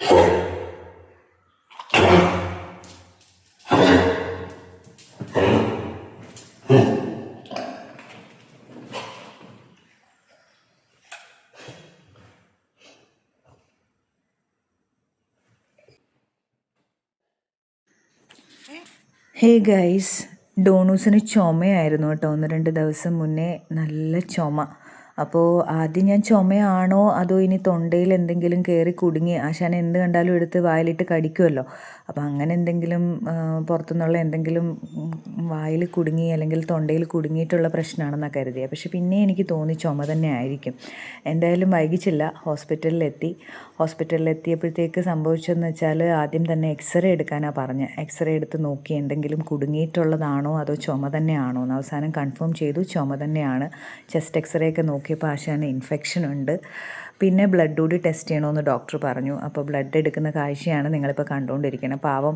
Hey guys ഡോണൂസിന് ചുമയായിരുന്നു കേട്ടോ. ഒന്ന് രണ്ട് ദിവസം മുന്നേ നല്ല ചുമ. അപ്പോൾ ആദ്യം ഞാൻ ചുമയാണോ അതോ ഇനി തൊണ്ടയിൽ എന്തെങ്കിലും കയറി കുടുങ്ങി ആശാൻ എന്ത് കണ്ടാലും എടുത്ത് വായിലിട്ട് കടിക്കുമല്ലോ അപ്പോൾ അങ്ങനെ എന്തെങ്കിലും പുറത്തുനിന്നുള്ള എന്തെങ്കിലും വായിൽ കുടുങ്ങി അല്ലെങ്കിൽ തൊണ്ടയിൽ കുടുങ്ങിയിട്ടുള്ള പ്രശ്നമാണെന്നാണ് കരുതിയത് പക്ഷെ പിന്നെ എനിക്ക് തോന്നി ചുമ തന്നെ ആയിരിക്കും. എന്തായാലും വൈകിച്ചില്ല ഹോസ്പിറ്റലിലെത്തി. ഹോസ്പിറ്റലിലെത്തിയപ്പോഴത്തേക്ക് സംഭവിച്ചതെന്ന് വെച്ചാൽ ആദ്യം തന്നെ എക്സ്റേ എടുക്കാനാണ് പറഞ്ഞത് എക്സ്റേ എടുത്ത് നോക്കി എന്തെങ്കിലും കുടുങ്ങിയിട്ടുള്ളതാണോ അതോ ചുമ തന്നെയാണോ എന്ന് അവസാനം കൺഫേം ചെയ്തു ചുമ തന്നെയാണ്. ചെസ്റ്റ് എക്സ്റേ ഒക്കെ നോക്കിയപ്പോൾ ആശാന് ഇൻഫെക്ഷൻ ഉണ്ട്. പിന്നെ ബ്ലഡ് കൂടി ടെസ്റ്റ് ചെയ്യണമെന്ന് ഡോക്ടർ പറഞ്ഞു. അപ്പോൾ ബ്ലഡ് എടുക്കുന്ന കാഴ്ചയാണ് നിങ്ങളിപ്പോൾ കണ്ടുകൊണ്ടിരിക്കുന്നത് പാവം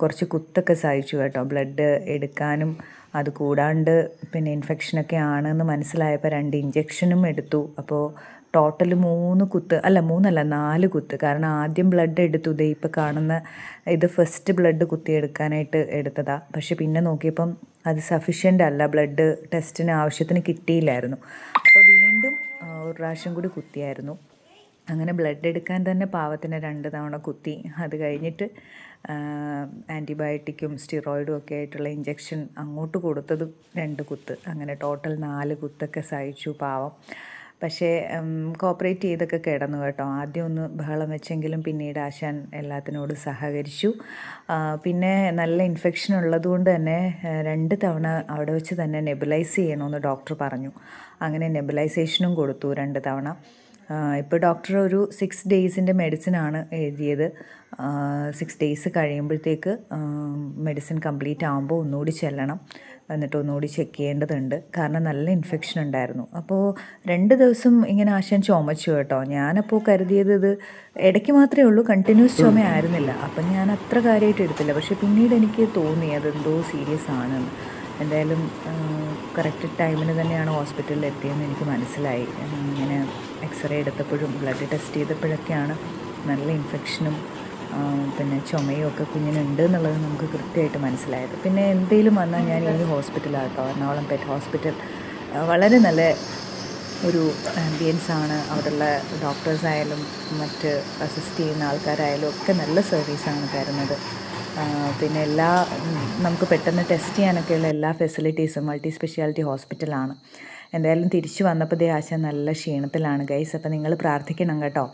കുറച്ച് കുത്തൊക്കെ സഹിച്ചു കേട്ടോ. ബ്ലഡ് എടുക്കാനും അത് കൂടാണ്ട് പിന്നെ ഇൻഫെക്ഷനൊക്കെ ആണെന്ന് മനസ്സിലായപ്പോൾ രണ്ട് ഇഞ്ചക്ഷനും എടുത്തു. അപ്പോൾ ടോട്ടൽ മൂന്ന് കുത്ത് അല്ല മൂന്നല്ല നാല് കുത്ത്. കാരണം ആദ്യം ബ്ലഡ് എടുത്തു. ഇതേ ഇപ്പോൾ കാണുന്ന ഇത് ഫസ്റ്റ് ബ്ലഡ് കുത്തി എടുക്കാനായിട്ട് എടുത്തതാണ് പക്ഷെ പിന്നെ നോക്കിയപ്പം അത് സഫീഷ്യന്റ് അല്ല. ബ്ലഡ് ടെസ്റ്റിന് ആവശ്യത്തിന് കിട്ടിയില്ലായിരുന്നു. അപ്പോൾ വീണ്ടും ഒരു പ്രാവശ്യം കൂടി കുത്തിയായിരുന്നു. അങ്ങനെ ബ്ലഡ് എടുക്കാൻ തന്നെ പാവത്തിന് രണ്ട് തവണ കുത്തി. അത് കഴിഞ്ഞിട്ട് ആന്റിബയോട്ടിക്കും സ്റ്റിറോയിഡും ഒക്കെ ആയിട്ടുള്ള ഇഞ്ചക്ഷൻ അങ്ങോട്ട് കൊടുത്തത് രണ്ട് കുത്ത്. അങ്ങനെ ടോട്ടൽ നാല് കുത്തൊക്കെ സഹിച്ചു പാവം. പക്ഷേ കോപ്പറേറ്റ് ചെയ്തൊക്കെ കിടന്നു കേട്ടോ. ആദ്യം ഒന്ന് ബഹളം വെച്ചെങ്കിലും പിന്നീട് ആശാൻ എല്ലാത്തിനോട് സഹകരിച്ചു. പിന്നെ നല്ല ഇൻഫെക്ഷൻ ഉള്ളതുകൊണ്ട് തന്നെ രണ്ട് തവണ അവിടെ വെച്ച് തന്നെ നെബുലൈസ് ചെയ്യണമെന്ന് ഡോക്ടർ പറഞ്ഞു. അങ്ങനെ നെബുലൈസേഷനും കൊടുത്തു രണ്ട് തവണ. ഇപ്പോൾ ഡോക്ടർ ഒരു സിക്സ് ഡേയ്സിന്റെ മെഡിസിനാണ് എഴുതിയത്. സിക്സ് ഡേയ്സ് കഴിയുമ്പോഴത്തേക്ക് മെഡിസിൻ കംപ്ലീറ്റ് ആകുമ്പോൾ ഒന്നുകൂടി ചെല്ലണം. എന്നിട്ട് ഒന്നുകൂടി ചെക്ക് ചെയ്യേണ്ടതുണ്ട്. കാരണം നല്ല ഇൻഫെക്ഷൻ ഉണ്ടായിരുന്നു. അപ്പോൾ രണ്ട് ദിവസം ഇങ്ങനെ ആശാൻ ചുമച്ചു കേട്ടോ. ഞാനപ്പോൾ കരുതിയത് ഇത് ഇടയ്ക്ക് മാത്രമേ ഉള്ളൂ കണ്ടിന്യൂസ് ചുമ ആയിരുന്നില്ല. അപ്പം ഞാൻ അത്ര കാര്യമായിട്ട് എടുത്തില്ല. പക്ഷേ പിന്നീട് എനിക്ക് തോന്നി അതെന്തോ സീരിയസ് ആണെന്ന്. എന്തായാലും കറക്റ്റ് ടൈമിന് തന്നെയാണ് ഹോസ്പിറ്റലിൽ എത്തിയെന്ന് എനിക്ക് മനസ്സിലായി. ഇങ്ങനെ എക്സ്റേ എടുത്തപ്പോഴും ബ്ലഡ് ടെസ്റ്റ് ചെയ്തപ്പോഴൊക്കെയാണ് നല്ല ഇൻഫെക്ഷനും പിന്നെ ചുമയും ഒക്കെ കുഞ്ഞിനുണ്ട് എന്നുള്ളത് നമുക്ക് കൃത്യമായിട്ട് മനസ്സിലായത്. പിന്നെ എന്തെങ്കിലും വന്നാൽ ഞാൻ ഈ ഹോസ്പിറ്റലാട്ടോ എറണാകുളം പെറ്റ് ഹോസ്പിറ്റൽ വളരെ നല്ല ഒരു ആംബിയൻസ് ആണ്. അവിടെയുള്ള ഡോക്ടേഴ്സ് ആയാലും മറ്റ് അസിസ്റ്റ് ചെയ്യുന്ന ആൾക്കാരായാലും ഒക്കെ നല്ല സർവീസാണ് തരുന്നത്. പിന്നെ എല്ലാ നമുക്ക് പെട്ടെന്ന് ടെസ്റ്റ് ചെയ്യാനൊക്കെയുള്ള എല്ലാ ഫെസിലിറ്റീസും മൾട്ടി സ്പെഷ്യാലിറ്റി ഹോസ്പിറ്റലാണ് എന്തായാലും തിരിച്ചു വന്നപ്പോൾ ദേ ആശ നല്ല ക്ഷീണത്തിലാണ്. ഗൈസ് അപ്പോൾ നിങ്ങൾ പ്രാർത്ഥിക്കണം കേട്ടോ.